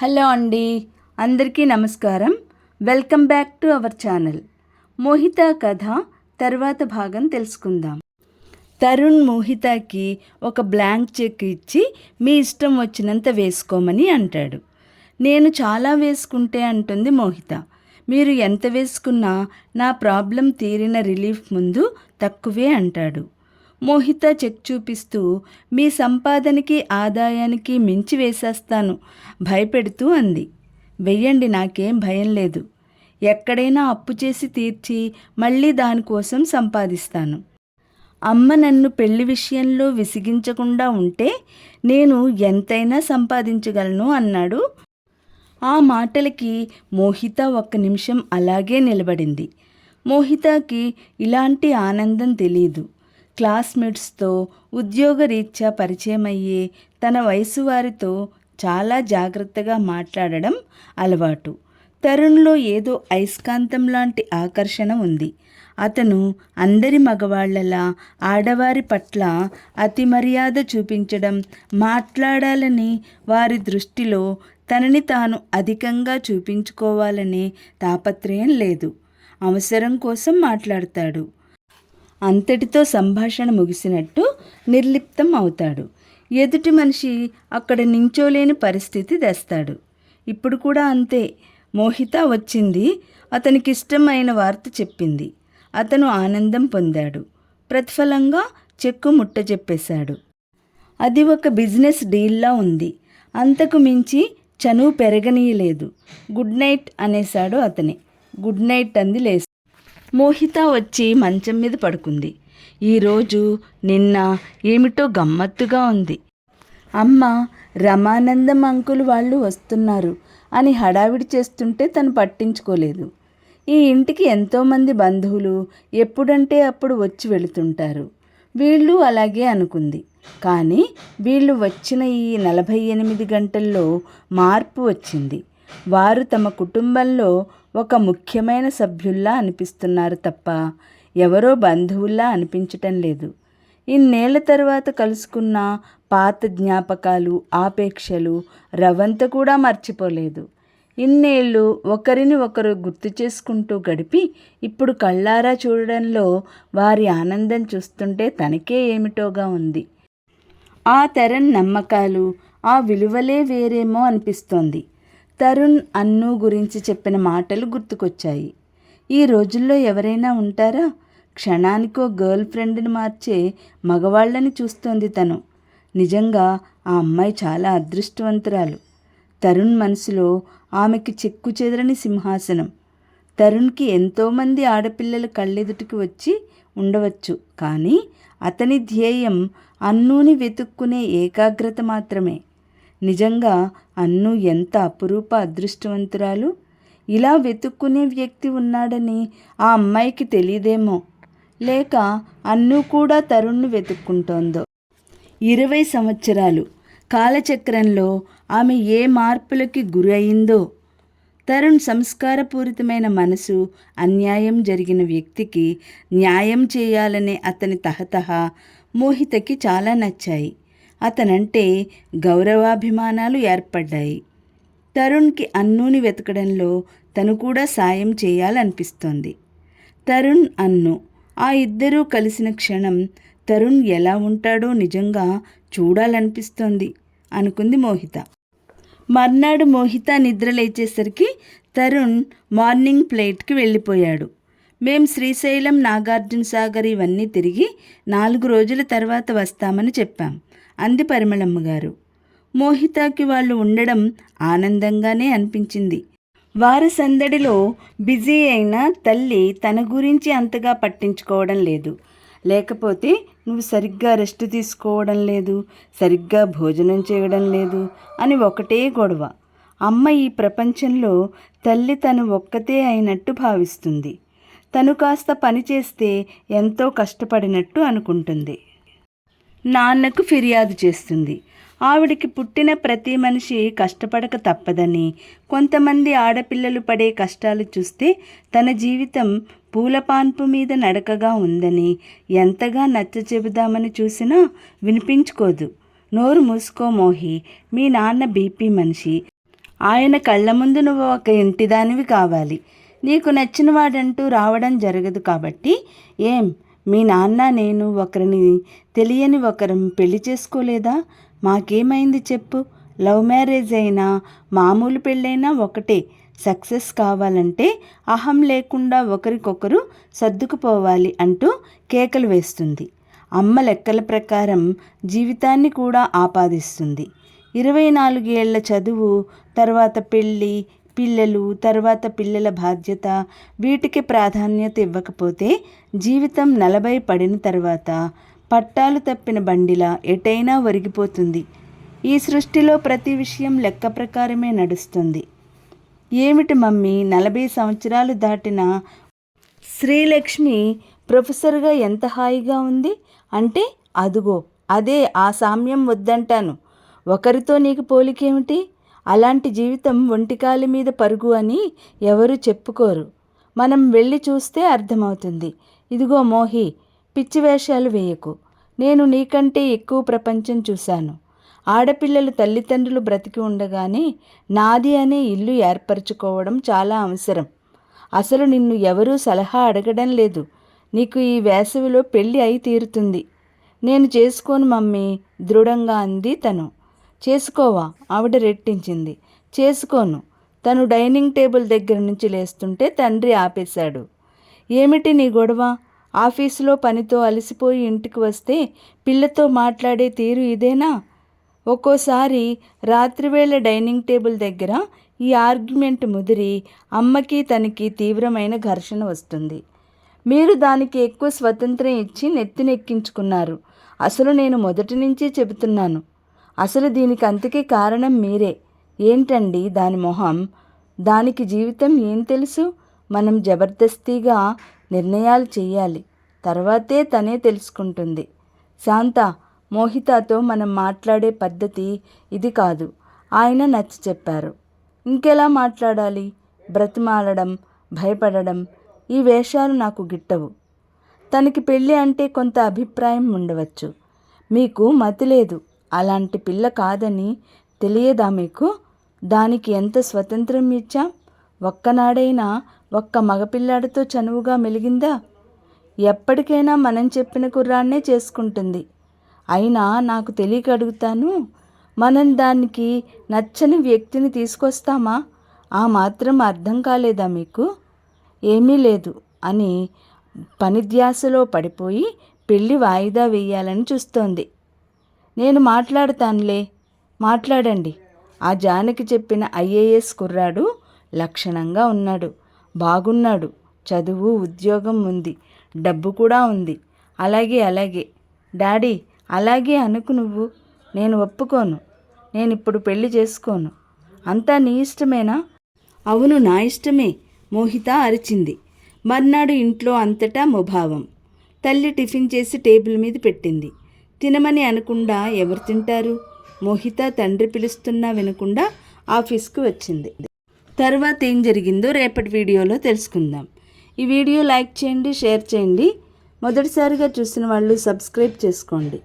Hello అండి అందరికీ నమస్కారం. Welcome back to our channel. Mohita కథ తర్వాత భాగం తెలుసుకుందాం. తరుణ్ మోహితకి ఒక బ్లాంక్ చెక్ ఇచ్చి మీ ఇష్టం వచ్చినంత వేసుకోమని అంటాడు. నేను చాలా వేసుకుంటే అంటుంది మోహిత. మీరు ఎంత వేసుకున్నా నా ప్రాబ్లం తీరిన రిలీఫ్ ముందు తక్కువే అంటాడు. మోహిత చెక్ చూపిస్తూ మీ సంపాదనకి ఆదాయానికి మించి వేసేస్తాను భయపెడుతూ అంది. వెయ్యండి నాకేం భయం లేదు. ఎక్కడైనా అప్పు చేసి తీర్చి మళ్ళీ దానికోసం సంపాదిస్తాను. అమ్మ నన్ను పెళ్ళి విషయంలో విసిగించకుండా ఉంటే నేను ఎంతైనా సంపాదించగలను అన్నాడు. ఆ మాటలకి మోహిత ఒక్క నిమిషం అలాగే నిలబడింది. మోహితకి ఇలాంటి ఆనందం తెలీదు. క్లాస్మేట్స్తో ఉద్యోగరీత్యా పరిచయమయ్యే తన వయసు వారితో చాలా జాగ్రత్తగా మాట్లాడడం అలవాటు. తరుణ్లో ఏదో అయస్కాంతం లాంటి ఆకర్షణ ఉంది. అతను అందరి మగవాళ్ళలా ఆడవారి పట్ల అతి మర్యాద చూపించడం మాట్లాడాలని వారి దృష్టిలో తనని తాను అధికంగా చూపించుకోవాలనే తాపత్రయం లేదు. అవసరం కోసం మాట్లాడతాడు. అంతటితో సంభాషణ ముగిసినట్టు నిర్లిప్తం అవుతాడు. ఎదుటి మనిషి అక్కడ నించోలేని పరిస్థితి తెస్తాడు. ఇప్పుడు కూడా అంతే. మోహిత వచ్చింది. అతనికి ఇష్టమైన వార్త చెప్పింది. అతను ఆనందం పొందాడు. ప్రతిఫలంగా చెక్కు ముట్ట చెప్పేశాడు. అది ఒక బిజినెస్ డీల్లా ఉంది. అంతకు మించి చనువు పెరగనీయలేదు. గుడ్ నైట్ అనేశాడు అతని. గుడ్ నైట్ అంది లేసి మోహిత వచ్చి మంచం మీద పడుకుంది. ఈరోజు నిన్న ఏమిటో గమ్మత్తుగా ఉంది. అమ్మ రమానందం అంకుల్ వాళ్ళు వస్తున్నారు అని హడావిడి చేస్తుంటే తను పట్టించుకోలేదు. ఈ ఇంటికి ఎంతోమంది బంధువులు ఎప్పుడంటే అప్పుడు వచ్చి వెళుతుంటారు. వీళ్ళు అలాగే అనుకుంది. కానీ వీళ్ళు వచ్చిన ఈ నలభై ఎనిమిది గంటల్లో మార్పు వచ్చింది. వారు తమ కుటుంబంలో ఒక ముఖ్యమైన సభ్యుల్లా అనిపిస్తున్నారు తప్ప ఎవరో బంధువుల్లా అనిపించటం లేదు. ఇన్నేళ్ళ తర్వాత కలుసుకున్న పాత జ్ఞాపకాలు ఆపేక్షలు రవంత కూడా మర్చిపోలేదు. ఇన్నేళ్ళు ఒకరిని ఒకరు గుర్తు చేసుకుంటూ గడిపి ఇప్పుడు కళ్ళారా చూడడంలో వారి ఆనందం చూస్తుంటే తనకే ఏమిటోగా ఉంది. ఆ తరం నమ్మకాలు ఆ విలువలే వేరేమో అనిపిస్తోంది. తరుణ్ అన్ను గురించి చెప్పిన మాటలు గుర్తుకొచ్చాయి. ఈ రోజుల్లో ఎవరైనా ఉంటారా? క్షణానికో గర్ల్ ఫ్రెండ్ని మార్చే మగవాళ్ళని చూస్తోంది తను. నిజంగా ఆ అమ్మాయి చాలా అదృష్టవంతురాలు. తరుణ్ మనసులో ఆమెకి చెక్కు చెదరని సింహాసనం. తరుణ్కి ఎంతోమంది ఆడపిల్లలు కళ్ళెదుటికి వచ్చి ఉండవచ్చు. కానీ అతని ధ్యేయం అన్నూని వెతుక్కునే ఏకాగ్రత మాత్రమే. నిజంగా అన్ను ఎంత అపురూప అదృష్టవంతురాలు? ఇలా వెతుక్కునే వ్యక్తి ఉన్నాడని ఆ అమ్మాయికి తెలియదేమో లేక అన్ను కూడా తరుణ్ను వెతుక్కుంటోందో? ఇరవై సంవత్సరాలు. కాలచక్రంలో ఆమె ఏ మార్పులకి గురి అయిందో? తరుణ్ సంస్కారపూరితమైన మనసు అన్యాయం జరిగిన వ్యక్తికి న్యాయం చేయాలనే అతని తహతహ మోహితకి చాలా నచ్చాయి. అతనంటే గౌరవాభిమానాలు ఏర్పడ్డాయి. తరుణ్కి అన్నుని వెతకడంలో తను కూడా సాయం చేయాలనిపిస్తోంది. తరుణ్ అన్ను ఆ ఇద్దరూ కలిసిన క్షణం తరుణ్ ఎలా ఉంటాడో నిజంగా చూడాలనిపిస్తోంది అనుకుంది మోహిత. మర్నాడు మోహిత నిద్ర లేచేసరికి తరుణ్ మార్నింగ్ ప్లేట్కి వెళ్ళిపోయాడు. మేం శ్రీశైలం నాగార్జున సాగర్ ఇవన్నీ తిరిగి నాలుగు రోజుల తర్వాత వస్తామని చెప్పాం. అంది పరిమళమ్మ గారు. మోహితాకి వాళ్ళు ఉండడం ఆనందంగానే అనిపించింది. వారి సందడిలో బిజీ అయిన తల్లి తన గురించి అంతగా పట్టించుకోవడం లేదు. లేకపోతే నువ్వు సరిగ్గా రెస్ట్ తీసుకోవడం లేదు సరిగ్గా భోజనం చేయడం లేదు అని ఒకటే గొడవ. అమ్మ ఈ ప్రపంచంలో తల్లి తను ఒక్కతే అయినట్టు భావిస్తుంది. తను కాస్త పని చేస్తే ఎంతో కష్టపడినట్టు అనుకుంటుంది. నాన్నకు ఫిర్యాదు చేస్తుంది. ఆవిడికి పుట్టిన ప్రతి మనిషి కష్టపడక తప్పదని కొంతమంది ఆడపిల్లలు పడే కష్టాలు చూస్తే తన జీవితం పూలపాన్పు మీద నడకగా ఉందని ఎంతగా నచ్చ చెబుదామని చూసినా వినిపించుకోదు. నోరు మూసుకో మోహి మీ నాన్న బీపీ మనిషి. ఆయన కళ్ళ ముందు నువ్వు ఒక ఇంటిదానివి కావాలి. నీకు నచ్చిన వాడంటూ రావడం జరగదు కాబట్టి ఏం? మీ నాన్న నేను ఒకరిని తెలియని ఒకరం పెళ్ళి చేసుకోలేదా? మాకేమైంది చెప్పు. లవ్ మ్యారేజ్ అయినా మామూలు పెళ్ళైనా ఒకటే. సక్సెస్ కావాలంటే అహం లేకుండా ఒకరికొకరు సర్దుకుపోవాలి అంటూ కేకలు వేస్తుంది. అమ్మ లెక్కల ప్రకారం జీవితాన్ని కూడా ఆపాదిస్తుంది. ఇరవై నాలుగేళ్ళ చదువు తర్వాత పెళ్ళి పిల్లలు తర్వాత పిల్లల బాధ్యత వీటికి ప్రాధాన్యత ఇవ్వకపోతే జీవితం నలభై పడిన తర్వాత పట్టాలు తప్పిన బండిలా ఎటైనా ఒరిగిపోతుంది. ఈ సృష్టిలో ప్రతి విషయం లెక్క ప్రకారమే నడుస్తుంది. ఏమిటి మమ్మీ నలభై సంవత్సరాలు దాటిన శ్రీలక్ష్మి ప్రొఫెసర్గా ఎంత హాయిగా ఉంది? అంటే అదుగో అదే ఆ సామ్యం వద్దంటాను. ఒకరితో నీకు పోలికేమిటి? అలాంటి జీవితం ఒంటికాలి మీద పరుగు అని ఎవరు చెప్పుకోరు. మనం వెళ్ళి చూస్తే అర్థమవుతుంది. ఇదిగో మోహి పిచ్చి వేషాలు వేయకు. నేను నీకంటే ఎక్కువ ప్రపంచం చూశాను. ఆడపిల్లలు తల్లిదండ్రులు బ్రతికి ఉండగానే నాది అనే ఇల్లు ఏర్పరచుకోవడం చాలా అవసరం. అసలు నిన్ను ఎవరూ సలహా అడగడం లేదు. నీకు ఈ వేసవిలో పెళ్ళి అయి తీరుతుంది. నేను చేసుకోను మమ్మీ దృఢంగా అంది తను. చేసుకోవా? ఆవిడ రెట్టించింది. చేసుకోను. తను డైనింగ్ టేబుల్ దగ్గర నుంచి లేస్తుంటే తండ్రి ఆపేశాడు. ఏమిటి నీ గొడవ? ఆఫీసులో పనితో అలసిపోయి ఇంటికి వస్తే పిల్లతో మాట్లాడే తీరు ఇదేనా? ఒక్కోసారి రాత్రివేళ డైనింగ్ టేబుల్ దగ్గర ఈ ఆర్గ్యుమెంట్ ముదిరి అమ్మకి తనకి తీవ్రమైన ఘర్షణ వస్తుంది. మీరు దానికి ఎక్కువ స్వతంత్రం ఇచ్చి నెత్తినెక్కించుకున్నారు. అసలు నేను మొదటి నుంచే చెబుతున్నాను. అసలు దీనికి అంతకే కారణం మీరే. ఏంటండి దాని మొహం? దానికి జీవితం ఏం తెలుసు? మనం జబర్దస్తిగా నిర్ణయాలు చేయాలి తర్వాతే తనే తెలుసుకుంటుంది. శాంత మోహితతో మనం మాట్లాడే పద్ధతి ఇది కాదు. ఆయన నచ్చ చెప్పారు. ఇంకెలా మాట్లాడాలి? బ్రతిమాలడం భయపడడం ఈ వేషాలు నాకు గిట్టవు. తనకి పెళ్ళి అంటే కొంత అభిప్రాయం ఉండవచ్చు. మీకు మతి లేదు. అలాంటి పిల్ల కాదని తెలియదా మీకు? దానికి ఎంత స్వతంత్రం ఇచ్చాం? ఒక్కనాడైనా ఒక్క మగపిల్లాడితో చనువుగా మెలిగిందా? ఎప్పటికైనా మనం చెప్పిన కుర్రాన్నే చేసుకుంటుంది. అయినా నాకు తెలియక అడుగుతాను మనం దానికి నచ్చని వ్యక్తిని తీసుకొస్తామా? ఆ మాత్రం అర్థం కాలేదా మీకు? ఏమీ లేదు అని పనిధ్యాసలో పడిపోయి పెళ్ళి వాయిదా వేయాలని చూస్తోంది. నేను మాట్లాడతానులే. మాట్లాడండి. ఆ జానకి చెప్పిన ఐఏఎస్ కుర్రాడు లక్షణంగా ఉన్నాడు. బాగున్నాడు. చదువు ఉద్యోగం ఉంది. డబ్బు కూడా ఉంది. అలాగే అలాగే. డాడీ అలాగే అనుకు నువ్వు. నేను ఒప్పుకోను. నేను ఇప్పుడు పెళ్ళి చేసుకోను. అంతా నీ ఇష్టమేనా? అవును నా ఇష్టమే. మోహిత అరిచింది. మర్నాడు ఇంట్లో అంతటా ముభావం. తల్లి టిఫిన్ చేసి టేబుల్ మీద పెట్టింది. తినమని అనకుండా ఎవరు తింటారు? మోహిత తండ్రి పిలుస్తున్నా వినకుండా ఆఫీస్కు వచ్చింది. తర్వాత ఏం జరిగిందో రేపటి వీడియోలో తెలుసుకుందాం. ఈ వీడియో లైక్ చేయండి షేర్ చేయండి. మొదటిసారిగా చూసిన వాళ్ళు సబ్స్క్రైబ్ చేసుకోండి.